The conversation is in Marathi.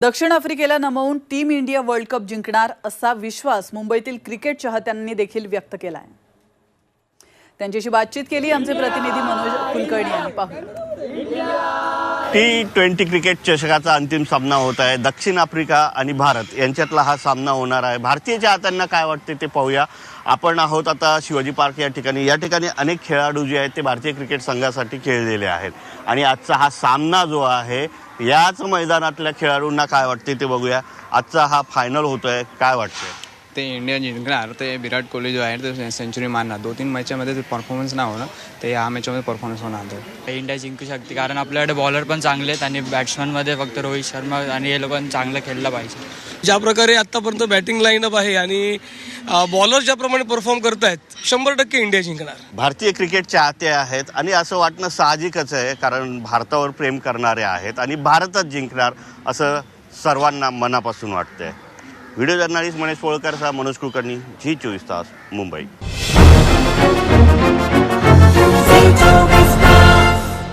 दक्षिण आफ्रिकेला नमवून टीम इंडिया वर्ल्ड कप जिंकणार असा विश्वास मुंबईतील क्रिकेट चाहत्यांनी देखील व्यक्त केला आहे त्यांच्याशी बातचीत केली आमचे प्रतिनिधी मनोज कुलकर्णी यांनी. पाहू टी ट्वेंटी क्रिकेट चषकाचा अंतिम सामना होत आहे. दक्षिण आफ्रिका आणि भारत यांच्यातला हा सामना होणार आहे. भारतीय चाहत्यांना काय वाटते ते पाहूया. आपण आहोत आता शिवाजी पार्क या ठिकाणी. या ठिकाणी अनेक खेळाडू जे आहेत ते भारतीय क्रिकेट संघासाठी खेळलेले आहेत. आणि आजचा हा सामना जो आहे याच मैदानातल्या खेळाडूंना काय वाटते ते बघूया. आजचा हा फायनल होतोय. काय वाटतंय ते इंडिया जिंकणार. ते विराट कोहली जो आहे ते सेंचुरी मारणार दोन तीन मॅचमध्ये ते परफॉर्मन्स नाही होणार. ते या मॅचमध्ये परफॉर्मन्स होणार तो इंडिया जिंकू शकते. कारण आपल्याकडे बॉलर पण चांगले आहेत आणि बॅट्समनमध्ये फक्त रोहित शर्मा आणि हे लोक चांगलं खेळलं पाहिजे. ज्या प्रकारे आतापर्यंत बॅटिंग लाईनअप आहे आणि बॉलर ज्याप्रमाणे परफॉर्म करत आहेत शंभर टक्के इंडिया जिंकणार. भारतीय क्रिकेट चाहते आहेत आणि असं वाटणं साहजिकच आहे कारण भारतावर प्रेम करणारे आहेत आणि भारतच जिंकणार असं सर्वांना मनापासून वाटतंय. व्हिडिओ जर्नालिस्ट मनेश पोळकरचा मनोज कुलकर्णी झी चोवीस तास मुंबई.